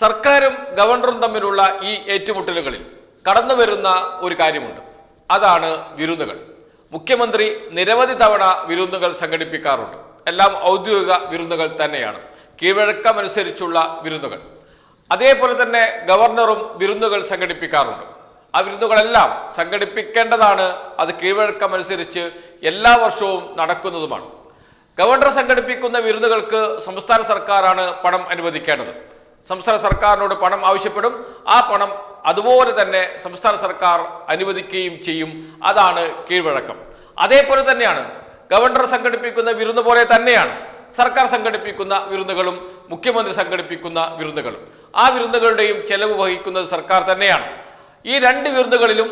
സർക്കാരും ഗവർണറും തമ്മിലുള്ള ഈ ഏറ്റുമുട്ടലുകളിൽ കടന്നു വരുന്ന ഒരു കാര്യമുണ്ട്. അതാണ് വിരുന്നുകൾ. മുഖ്യമന്ത്രി നിരവധി തവണ വിരുന്നുകൾ സംഘടിപ്പിക്കാറുണ്ട്. എല്ലാം ഔദ്യോഗിക വിരുന്നുകൾ തന്നെയാണ്. കീഴ്വഴക്കമനുസരിച്ചുള്ള വിരുന്നുകൾ. അതേപോലെ തന്നെ ഗവർണറും വിരുന്നുകൾ സംഘടിപ്പിക്കാറുണ്ട്. ആ വിരുന്നുകളെല്ലാം സംഘടിപ്പിക്കേണ്ടതാണ്. അത് കീഴ്വഴക്കമനുസരിച്ച് എല്ലാ വർഷവും നടക്കുന്നതുമാണ്. ഗവർണർ സംഘടിപ്പിക്കുന്ന വിരുന്നുകൾക്ക് സംസ്ഥാന സർക്കാരാണ് പണം അനുവദിക്കേണ്ടത്. സംസ്ഥാന സർക്കാരിനോട് പണം ആവശ്യപ്പെടും. ആ പണം അതുപോലെ തന്നെ സംസ്ഥാന സർക്കാർ അനുവദിക്കുകയും ചെയ്യും. അതാണ് കീഴ്വഴക്കം. അതേപോലെ തന്നെയാണ് ഗവർണർ സംഘടിപ്പിക്കുന്ന വിരുന്ന് പോലെ തന്നെയാണ് സർക്കാർ സംഘടിപ്പിക്കുന്ന വിരുന്നുകളും മുഖ്യമന്ത്രി സംഘടിപ്പിക്കുന്ന വിരുന്നുകളും. ആ വിരുന്നുകളുടെയും ചെലവ് വഹിക്കുന്നത് സർക്കാർ തന്നെയാണ്. ഈ രണ്ട് വിരുന്നുകളിലും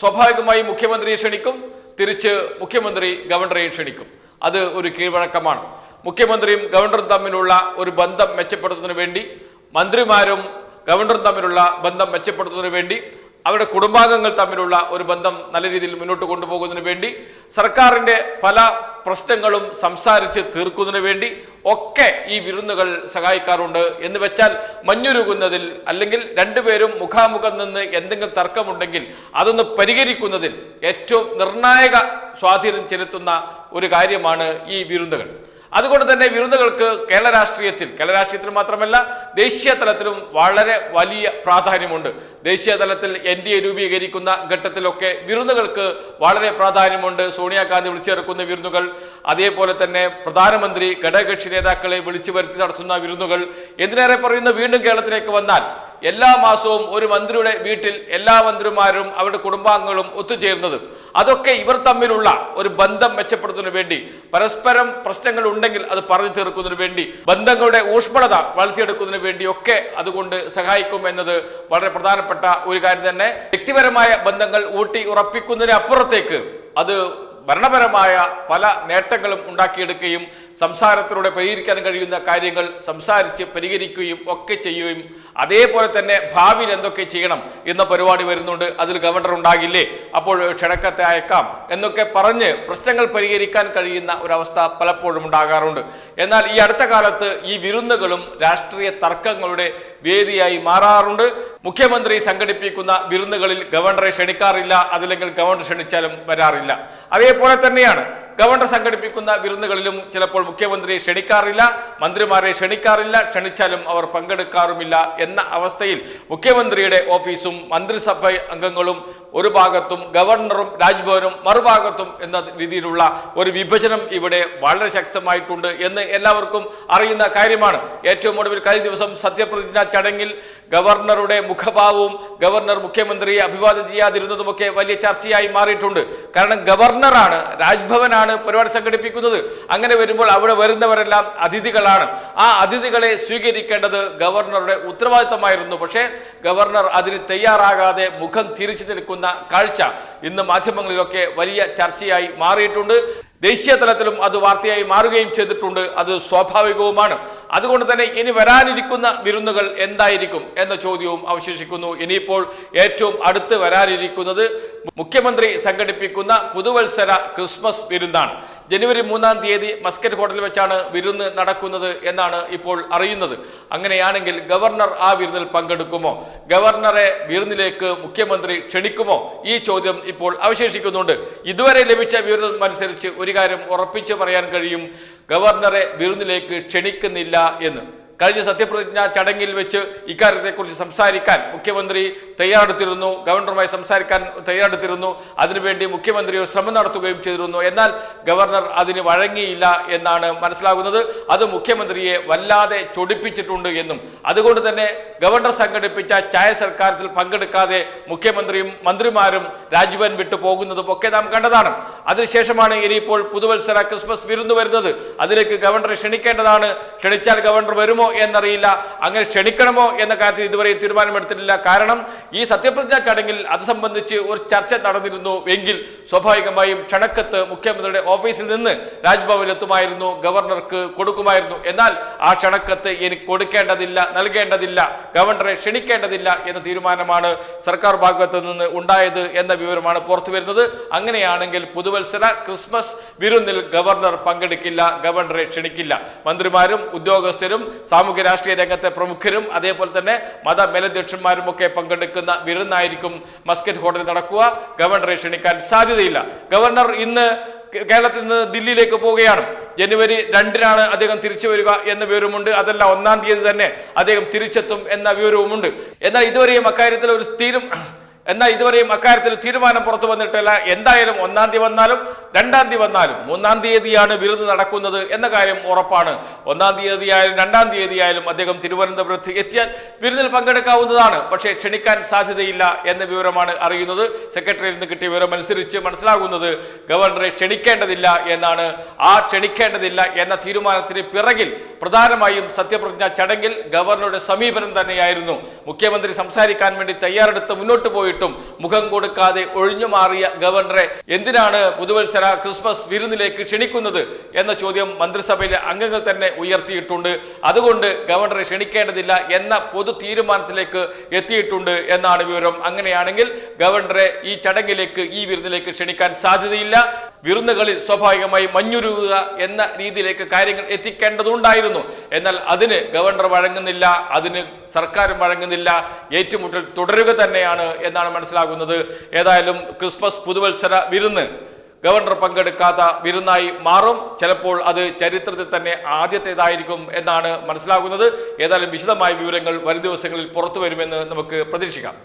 സ്വാഭാവികമായി മുഖ്യമന്ത്രിയെ ക്ഷണിക്കും തിരിച്ച് മുഖ്യമന്ത്രി ഗവർണറെ ക്ഷണിക്കും. അത് ഒരു കീഴ്വഴക്കമാണ്. മുഖ്യമന്ത്രിയും ഗവർണറും തമ്മിലുള്ള ഒരു ബന്ധം മെച്ചപ്പെടുത്തുന്നതിന് വേണ്ടി മന്ത്രിമാരും ഗവർണറും തമ്മിലുള്ള ബന്ധം മെച്ചപ്പെടുത്തുന്നതിന് വേണ്ടി അവരുടെ കുടുംബാംഗങ്ങൾ തമ്മിലുള്ള ഒരു ബന്ധം നല്ല രീതിയിൽ മുന്നോട്ട് കൊണ്ടുപോകുന്നതിന് വേണ്ടി സർക്കാരിന്റെ പല പ്രശ്നങ്ങളും സംസാരിച്ച് തീർക്കുന്നതിന് വേണ്ടി ഒക്കെ ഈ വിരുന്നുകൾ സഹായിക്കാറുണ്ട്. എന്ന് വെച്ചാൽ മഞ്ഞുരുകുന്നതിൽ അല്ലെങ്കിൽ രണ്ടുപേരും മുഖാമുഖം നിന്ന് എന്തെങ്കിലും തർക്കമുണ്ടെങ്കിൽ അതൊന്ന് പരിഹരിക്കുന്നതിൽ ഏറ്റവും നിർണായക സ്വാധീനം ചെലുത്തുന്ന ഒരു കാര്യമാണ് ഈ വിരുന്നുകൾ. അതുകൊണ്ട് തന്നെ വിരുന്നുകൾക്ക് കേരള രാഷ്ട്രീയത്തിൽ കേരള രാഷ്ട്രീയത്തിൽ മാത്രമല്ല ദേശീയ തലത്തിലും വളരെ വലിയ പ്രാധാന്യമുണ്ട്. ദേശീയ തലത്തിൽ എൻ ഡി എ രൂപീകരിക്കുന്ന ഘട്ടത്തിലൊക്കെ വിരുന്നുകൾക്ക് വളരെ പ്രാധാന്യമുണ്ട്. സോണിയാഗാന്ധി വിളിച്ചേർക്കുന്ന വിരുന്നുകൾ അതേപോലെ തന്നെ പ്രധാനമന്ത്രി ഘടകകക്ഷി നേതാക്കളെ വിളിച്ചു വരുത്തി നടത്തുന്ന വിരുന്നുകൾ എന്തിനേറെ പറയുന്ന വീണ്ടും കേരളത്തിലേക്ക് വന്നാൽ എല്ലാ മാസവും ഒരു മന്ത്രിയുടെ വീട്ടിൽ എല്ലാ മന്ത്രിമാരും അവരുടെ കുടുംബാംഗങ്ങളും ഒത്തുചേരുന്നത്. അതൊക്കെ ഇവർ തമ്മിലുള്ള ഒരു ബന്ധം മെച്ചപ്പെടുത്തുന്നതിന് വേണ്ടി പരസ്പരം പ്രശ്നങ്ങൾ ഉണ്ടെങ്കിൽ അത് പറഞ്ഞു തീർക്കുന്നതിന് വേണ്ടി ബന്ധങ്ങളുടെ ഊഷ്മളത വളർത്തിയെടുക്കുന്നതിന് വേണ്ടി ഒക്കെ അതുകൊണ്ട് സഹായിക്കും എന്നത് വളരെ പ്രധാനപ്പെട്ട ഒരു കാര്യം തന്നെ. വ്യക്തിപരമായ ബന്ധങ്ങൾ ഊട്ടി ഉറപ്പിക്കുന്നതിന് അപ്പുറത്തേക്ക് അത് ഭരണപരമായ പല നേട്ടങ്ങളും ഉണ്ടാക്കിയെടുക്കുകയും സംസാരത്തിലൂടെ പരിഹരിക്കാൻ കഴിയുന്ന കാര്യങ്ങൾ സംസാരിച്ച് പരിഹരിക്കുകയും ഒക്കെ ചെയ്യുകയും അതേപോലെ തന്നെ ഭാവിയിൽ എന്തൊക്കെ ചെയ്യണം എന്ന പരിപാടി വരുന്നുണ്ട്. അതിൽ ഗവർണർ ഉണ്ടാകില്ലേ? അപ്പോൾ ക്ഷണക്കത്തെ അയക്കാം എന്നൊക്കെ പറഞ്ഞ് പ്രശ്നങ്ങൾ പരിഹരിക്കാൻ കഴിയുന്ന ഒരവസ്ഥ പലപ്പോഴും ഉണ്ടാകാറുണ്ട്. എന്നാൽ ഈ അടുത്ത കാലത്ത് ഈ വിരുന്നുകളും രാഷ്ട്രീയ തർക്കങ്ങളുടെ വേദിയായി മാറാറുണ്ട്. മുഖ്യമന്ത്രി സംഘടിപ്പിക്കുന്ന വിരുന്നുകളിൽ ഗവർണറെ ക്ഷണിക്കാറില്ല. അതില്ലെങ്കിൽ ഗവർണർ ക്ഷണിച്ചാലും വരാറില്ല. അതേപോലെ തന്നെയാണ് ഗവർണർ സംഘടിപ്പിക്കുന്ന വിരുന്നുകളിലും ചിലപ്പോൾ മുഖ്യമന്ത്രിയെ ക്ഷണിക്കാറില്ല മന്ത്രിമാരെ ക്ഷണിക്കാറില്ല ക്ഷണിച്ചാലും അവർ പങ്കെടുക്കാറുമില്ല എന്ന അവസ്ഥയിൽ മുഖ്യമന്ത്രിയുടെ ഓഫീസും മന്ത്രിസഭ അംഗങ്ങളും ഒരു ഭാഗത്തും ഗവർണറും രാജ്ഭവനും മറുഭാഗത്തും എന്ന രീതിയിലുള്ള ഒരു വിഭജനം ഇവിടെ വളരെ ശക്തമായിട്ടുണ്ട് എന്ന് എല്ലാവർക്കും അറിയുന്ന കാര്യമാണ്. ഏറ്റവും ഒടുവിൽ കഴിഞ്ഞ ദിവസം സത്യപ്രതിജ്ഞ ചടങ്ങിൽ ഗവർണറുടെ മുഖഭാവവും ഗവർണർ മുഖ്യമന്ത്രിയെ അഭിവാദ്യം ചെയ്യാതിരുന്നതുമൊക്കെ വലിയ ചർച്ചയായി മാറിയിട്ടുണ്ട്. കാരണം ഗവർണറാണ് രാജ്ഭവനാണ് പരിപാടി സംഘടിപ്പിക്കുന്നത്. അങ്ങനെ വരുമ്പോൾ അവിടെ വരുന്നവരെല്ലാം അതിഥികളാണ്. ആ അതിഥികളെ സ്വീകരിക്കേണ്ടത് ഗവർണറുടെ ഉത്തരവാദിത്തമായിരുന്നു. പക്ഷേ ഗവർണർ അതിന് തയ്യാറാകാതെ മുഖം തിരിച്ചു നിൽക്കുന്ന കാഴ്ച ഇന്ന് മാധ്യമങ്ങളിലൊക്കെ വലിയ ചർച്ചയായി മാറിയിട്ടുണ്ട്. ദേശീയ തലത്തിലും അത് വാർത്തയായി മാറുകയും ചെയ്തിട്ടുണ്ട്. അത് സ്വാഭാവികവുമാണ്. അതുകൊണ്ട് തന്നെ ഇനി വരാനിരിക്കുന്ന വിരുന്നുകൾ എന്തായിരിക്കും എന്ന ചോദ്യവും അവശേഷിക്കുന്നു. ഇനിയിപ്പോൾ ഏറ്റവും അടുത്ത് വരാനിരിക്കുന്നത് മുഖ്യമന്ത്രി സംഘടിപ്പിക്കുന്ന പുതുവത്സര ക്രിസ്മസ് വിരുന്നാണ്. ജനുവരി മൂന്നാം തീയതി മസ്കറ്റ് ഹോട്ടലിൽ വെച്ചാണ് വിരുന്ന് നടക്കുന്നത് എന്നാണ് ഇപ്പോൾ അറിയുന്നത്. അങ്ങനെയാണെങ്കിൽ ഗവർണർ ആ വിരുന്നിൽ പങ്കെടുക്കുമോ? ഗവർണറെ വിരുന്നിലേക്ക് മുഖ്യമന്ത്രി ക്ഷണിക്കുമോ? ഈ ചോദ്യം ഇപ്പോൾ അവശേഷിക്കുന്നുണ്ട്. ഇതുവരെ ലഭിച്ച വിവരം അനുസരിച്ച് ഒരു കാര്യം ഉറപ്പിച്ചു പറയാൻ കഴിയും. ഗവർണറെ വിരുന്നിലേക്ക് ക്ഷണിക്കുന്നില്ല എന്ന്. കഴിഞ്ഞ സത്യപ്രതിജ്ഞ ചടങ്ങിൽ വെച്ച് ഇക്കാര്യത്തെക്കുറിച്ച് സംസാരിക്കാൻ മുഖ്യമന്ത്രി തയ്യാറെടുത്തിരുന്നു. ഗവർണറുമായി സംസാരിക്കാൻ തയ്യാറെടുത്തിരുന്നു. അതിനുവേണ്ടി മുഖ്യമന്ത്രി ഒരു ശ്രമം നടത്തുകയും ചെയ്തിരുന്നു. എന്നാൽ ഗവർണർ അതിന് വഴങ്ങിയില്ല എന്നാണ് മനസ്സിലാകുന്നത്. അത് മുഖ്യമന്ത്രിയെ വല്ലാതെ ചൊടിപ്പിച്ചിട്ടുണ്ട് എന്നും. അതുകൊണ്ട് തന്നെ ഗവർണർ സംഘടിപ്പിച്ച ചായ സർക്കാരത്തിൽ പങ്കെടുക്കാതെ മുഖ്യമന്ത്രിയും മന്ത്രിമാരും രാജ്ഭവൻ വിട്ടു പോകുന്നതും ഒക്കെ നാം കണ്ടതാണ്. അതിനുശേഷമാണ് ഇനിയിപ്പോൾ പുതുവത്സര ക്രിസ്മസ് വിരുന്ന് വരുന്നത്. അതിലേക്ക് ഗവർണറെ ക്ഷണിക്കേണ്ടതാണ്. ക്ഷണിച്ചാൽ ഗവർണർ വരുമോ എന്നറിയില്ല. അങ്ങനെ ക്ഷണിക്കണമോ എന്ന കാര്യത്തിൽ ഇതുവരെ തീരുമാനമെടുത്തിട്ടില്ല. കാരണം ഈ സത്യപ്രതിജ്ഞാ ചടങ്ങിൽ അത് സംബന്ധിച്ച് ഒരു ചർച്ച നടന്നിരുന്നു എങ്കിൽ സ്വാഭാവികമായും ക്ഷണക്കത്ത് മുഖ്യമന്ത്രിയുടെ ഓഫീസിൽ നിന്ന് രാജ്ഭവനിൽ എത്തുമായിരുന്നു. ഗവർണർക്ക് കൊടുക്കുമായിരുന്നു. എന്നാൽ ആ ക്ഷണക്കത്ത് എനിക്ക് കൊടുക്കേണ്ടതില്ല നൽകേണ്ടതില്ല. ഗവർണറെ ക്ഷണിക്കേണ്ടതില്ല എന്ന തീരുമാനമാണ് സർക്കാർ ഭാഗത്തു നിന്ന് ഉണ്ടായത് എന്ന വിവരമാണ് പുറത്തു വരുന്നത്. അങ്ങനെയാണെങ്കിൽ പുതുവത്സര ക്രിസ്മസ് വിരുന്നിൽ ഗവർണർ പങ്കെടുക്കില്ല ഗവർണറെ ക്ഷണിക്കില്ല. മന്ത്രിമാരും ഉദ്യോഗസ്ഥരും സാമൂഹ്യ രാഷ്ട്രീയ രംഗത്തെ പ്രമുഖരും അതേപോലെ തന്നെ മത മേലധ്യക്ഷന്മാരും ഒക്കെ പങ്കെടുക്കുന്ന വിരുന്നായിരിക്കും മസ്കറ്റ് ഹോട്ടലിൽ നടക്കുക. ഗവർണറെ ക്ഷണിക്കാൻ സാധ്യതയില്ല. ഗവർണർ ഇന്ന് കേരളത്തിൽ നിന്ന് ദില്ലിയിലേക്ക് പോവുകയാണ്. ജനുവരി രണ്ടിനാണ് അദ്ദേഹം തിരിച്ചു വരിക എന്ന വിവരമുണ്ട് അതല്ല ഒന്നാം തീയതി തന്നെ അദ്ദേഹം തിരിച്ചെത്തും എന്ന വിവരവുമുണ്ട്. എന്നാൽ ഇതുവരെയും അക്കാര്യത്തിൽ ഒരു തീരും എന്നാൽ ഇതുവരെയും അക്കാര്യത്തിൽ തീരുമാനം പുറത്തു വന്നിട്ടില്ല. എന്തായാലും ഒന്നാം തീയതി വന്നാലും രണ്ടാം തീയതി വന്നാലും മൂന്നാം തീയതിയാണ് വിരുന്ന് നടക്കുന്നത് എന്ന കാര്യം ഉറപ്പാണ്. ഒന്നാം തീയതി ആയാലും രണ്ടാം തീയതി ആയാലും അദ്ദേഹം തിരുവനന്തപുരത്ത് എത്തിയാൽ വിരുന്നിൽ പങ്കെടുക്കാവുന്നതാണ്. പക്ഷേ ക്ഷണിക്കാൻ സാധ്യതയില്ല എന്ന വിവരമാണ് അറിയുന്നത്. സെക്രട്ടറിയിൽ നിന്ന് കിട്ടിയ വിവരം അനുസരിച്ച് മനസ്സിലാകുന്നത് ഗവർണറെ ക്ഷണിക്കേണ്ടതില്ല എന്നാണ്. ആ ക്ഷണിക്കേണ്ടതില്ല എന്ന തീരുമാനത്തിന് പിറകിൽ പ്രധാനമായും സത്യപ്രതിജ്ഞ ചടങ്ങിൽ ഗവർണറുടെ സമീപനം തന്നെയായിരുന്നു. മുഖ്യമന്ത്രി സംസാരിക്കാൻ വേണ്ടി തയ്യാറെടുത്ത് മുന്നോട്ട് പോയിട്ടും മുഖം കൊടുക്കാതെ ഒഴിഞ്ഞു മാറിയ ഗവർണറെ എന്തിനാണ് പുതുവത്സര ക്രിസ്മസ് വിരുന്നിലേക്ക് ക്ഷണിക്കുന്നത് എന്ന ചോദ്യം മന്ത്രിസഭയിലെ അംഗങ്ങൾ തന്നെ ഉയർത്തിയിട്ടുണ്ട്. അതുകൊണ്ട് ഗവർണറെ ക്ഷണിക്കേണ്ടതില്ല എന്ന പൊതു തീരുമാനത്തിലേക്ക് എത്തിയിട്ടുണ്ട് എന്നാണ് വിവരം. അങ്ങനെയാണെങ്കിൽ ഗവർണറെ ഈ ചടങ്ങിലേക്ക് ഈ വിരുന്നിലേക്ക് ക്ഷണിക്കാൻ സാധ്യതയില്ല. വിരുന്നുകളിൽ സ്വാഭാവികമായി മഞ്ഞുരുക എന്ന രീതിയിലേക്ക് കാര്യങ്ങൾ എത്തിക്കേണ്ടതുണ്ടായിരുന്നു. എന്നാൽ അതിന് ഗവർണർ വഴങ്ങുന്നില്ല അതിന് സർക്കാരും വഴങ്ങുന്നില്ല. ഏറ്റുമുട്ടൽ തുടരുക തന്നെയാണ് എന്നാണ് മനസ്സിലാകുന്നത്. ഏതായാലും ക്രിസ്മസ് പുതുവത്സര വിരുന്ന് ഗവർണർ പങ്കെടുക്കാത്ത വിരുന്നായി മാറും. ചിലപ്പോൾ അത് ചരിത്രത്തിൽ തന്നെ ആദ്യത്തേതായിരിക്കും എന്നാണ് മനസ്സിലാകുന്നത്. ഏതായാലും വിശദമായ വിവരങ്ങൾ വരും ദിവസങ്ങളിൽ പുറത്തു വരുമെന്ന് നമുക്ക് പ്രതീക്ഷിക്കാം.